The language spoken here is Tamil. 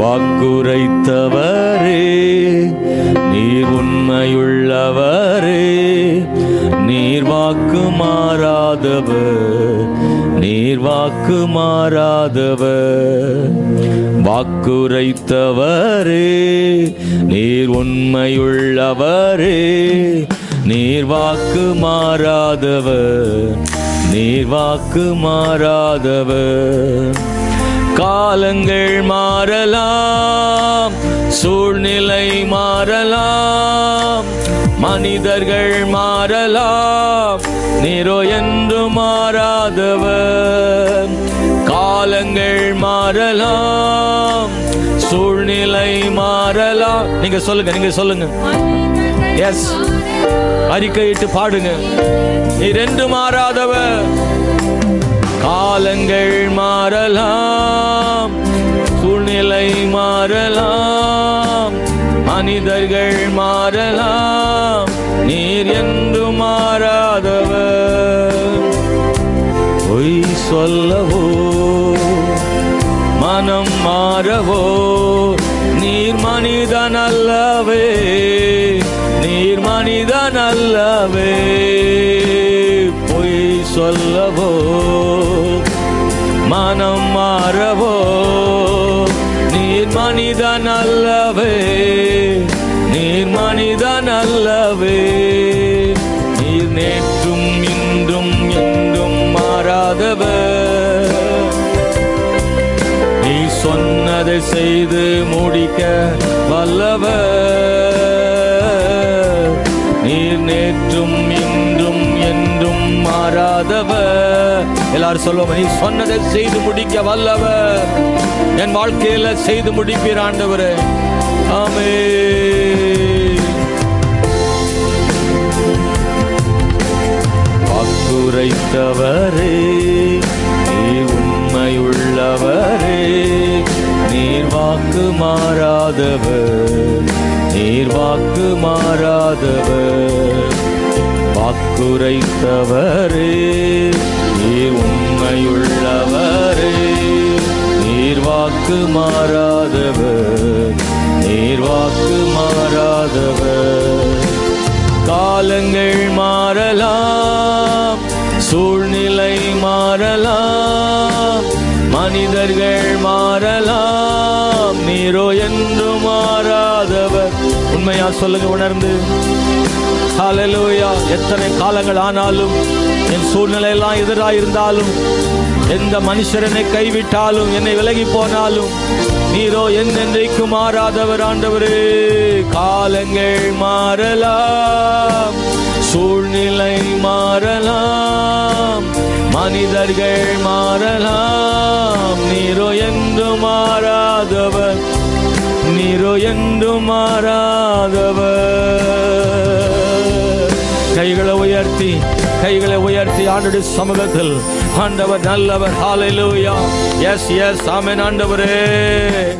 வாக்குரைத்தவரே நீர் உண்மையுள்ளவரே நீர் வாக்கு மாறாதவர் நீர் வாக்கு மாறாதவர். வாக்குரைத்தவரே நீர் உண்மையுள்ளவரே நீர் வாக்கு மாறாதவர் நீர் வாக்கு மாறாதவர். காலங்கள் மாறலாம் சூழ்நிலை மாறலாம் மனிதர்கள் மாறலாம் நீரோ என்று மாறாதவர். காலங்கள் மாறலாம் சூழ்நிலை மாறலாம். நீங்க சொல்லுங்க நீங்க சொல்லுங்க. எஸ் அறிக்கையிட்டு பாடுங்க. நீ ரெண்டு மாறாதவர். காலங்கள் மாறலாம் சூழ்நிலை மாறலாம் மனிதர்கள் மாறலாம் நீர் என்று மாறாதவர். பொய் சொல்லவோ மனம் மாறவோ நீர் மனிதன் அல்லவே நீர் மனிதன் அல்லவே. பொய் சொல்லவோ மனம் மாறவோ? நீர் மனிதன் அல்லவே. நீர் மனிதன் அல்லவே. நீர் நேற்றும் இன்றும் என்றும் மாறாதவர். நீ சொன்னதை செய்து முடிக்க வல்லவர். நீர் நேற்றும் இன்றும் என்றும் மாறாதவர். எல்லாரும் சொல்லுவோம் நீ சொன்னதை செய்து முடிக்க வல்லவர். என் வாழ்க்கையில செய்து முடிப்பீர் ஆண்டவர். ஆமே வாக்குரைத்தவரே நீ உண்மையுள்ளவரே. நீர் வாக்கு மாறாதவர். நீர் வாக்கு மாறாதவர். வாக்குரைத்தவரே வாக்கு மாறாதவர். நீர் வாக்கு மாறாதவர். காலங்கள் மாறலாம் சூழ்நிலை மாறலாம் மனிதர்கள் மாறலாம் நீரோ என்று மாறாதவர். உண்மையா சொல்லுங்க உணர்ந்து. ஹalleluya எத்தனை காலங்கள் ஆனாலும் என் சூழ்நிலை எல்லாம் எதிராக இருந்தாலும் எந்த மனுஷர் என்னை கைவிட்டாலும் என்னை விலகி போனாலும் நீரோ என்றென்றைக்கு மாறாதவர் ஆண்டவரே. காலங்கள் மாறலாம் சூழ்நிலை மாறலாம் மனிதர்கள் மாறலாம். நீரோ என்று மாறாதவர் நீரோ என்று மாறாதவர். கைகளை உயர்த்தி கைகளை உயர்த்தி ஆண்டு சமூகத்தில். ஆண்டவர் நல்லவர். ஹalleluya எஸ் எஸ் ஆமென் ஆண்டவரே.